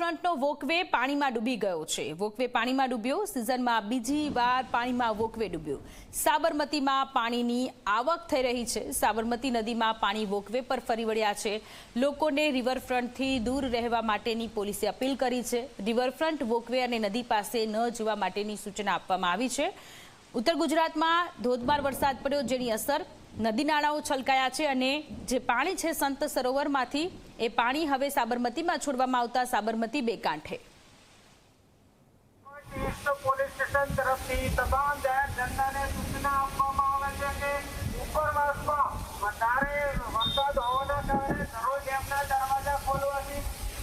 રિવરફ્રન્ટનો walkway પાણીમાં ડૂબી ગયો છે. વોકવે પાણીમાં ડૂબ્યો. સિઝનમાં બીજી વાર પાણીમાં વોકવે ડૂબ્યો. સાબરમતીમાં પાણીની આવક થઈ રહી છે. સાબરમતી નદીમાં પાણી વોકવે પર ફરી વળ્યા છે. લોકોને રિવરફ્રન્ટથી દૂર રહેવા માટેની પોલીસે અપીલ કરી છે. રિવરફ્રન્ટ વોકવે અને નદી પાસે ન જવા માટેની સૂચના આપવામાં આવી છે. ઉત્તર ગુજરાતમાં ધોધમાર વરસાદ પડ્યો, જેની અસર નદી નાળાઓ છલકાયા છે અને જે પાણી છે સંત સરોવરમાંથી, એ પાણી હવે સાબરમતીમાં છોડવામાં આવતા સાબરમતી બે કાંઠે.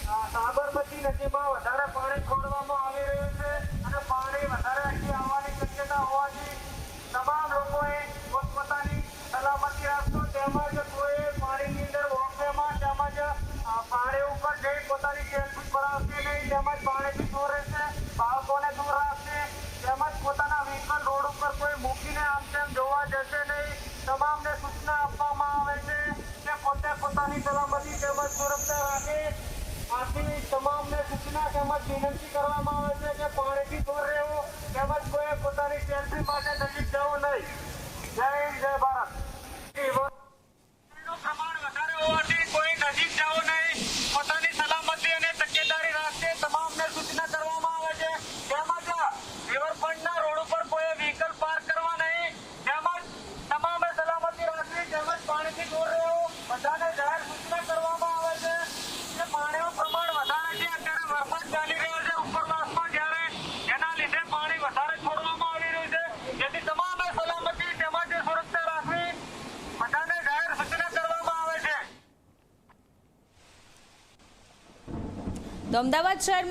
તમામ સાબરમતી નદીમાં વધારે પાણી છોડવામાં આવી રહ્યું છે અને પાણી વધારે અહીં આવવાની શક્યતા હોવાથી તમામ લોકોએ પોતપોતાની સલામતી રાખજો તેમજ કોઈ પાણીની અંદર વોકવેમાં તેમજ અ, પાણી ઉપર જઈ પોતાની સેલ્ફી પડાવશે નહીં તેમજ પાણીથી દૂર રહેશે બાળકોને દૂર રાખશે તેમજ પોતાના વ્હીકલ રોડ ઉપર કોઈ મૂકીને આમ તેમ જોવા જશે નહીં. તમામને સૂચના આપવામાં આવે છે કે પોતે પોતાની સલામતી તેમજ સુરક્ષા રાખે. આથી તમામને સૂચના તેમજ વિનંતી કરવામાં આવે છે કે પાણીથી દૂર રહેવું તેમજ કોઈ પોતાની સેલ્ફી માટે નજીક જવું નહીં. જય જય ભારત. પ્રમાણ વધારે હોવાથી કોઈ નજીક જવું નહીં પોતાની સલામતી અને તકેદારી રાખશે તમામને સૂચના કરવામાં આવે છે તેમજ રિવરફ્રન્ટના રોડ ઉપર કોઈ વ્હીકલ પાર્ક કરવા નહીં તેમજ તમામે સલામતી રાખવી તેમજ પાણીથી દૂર રહેવું બધાને જાહેર સૂચના કરવામાં આવે છે કે પાણીનું પ્રમાણ વધારે છે અત્યારે વરસાદ ચાલી રહ્યો છે ઉપરવાસમાં જ્યારે એના લીધે પાણી વધારે છોડવામાં આવી રહ્યું છે જેથી તમામે સલામતી તેમજ સુરક્ષા રાખવી બધાને જાહેર સૂચના કરવામાં આવે છે તો અમદાવાદ શહેરમાં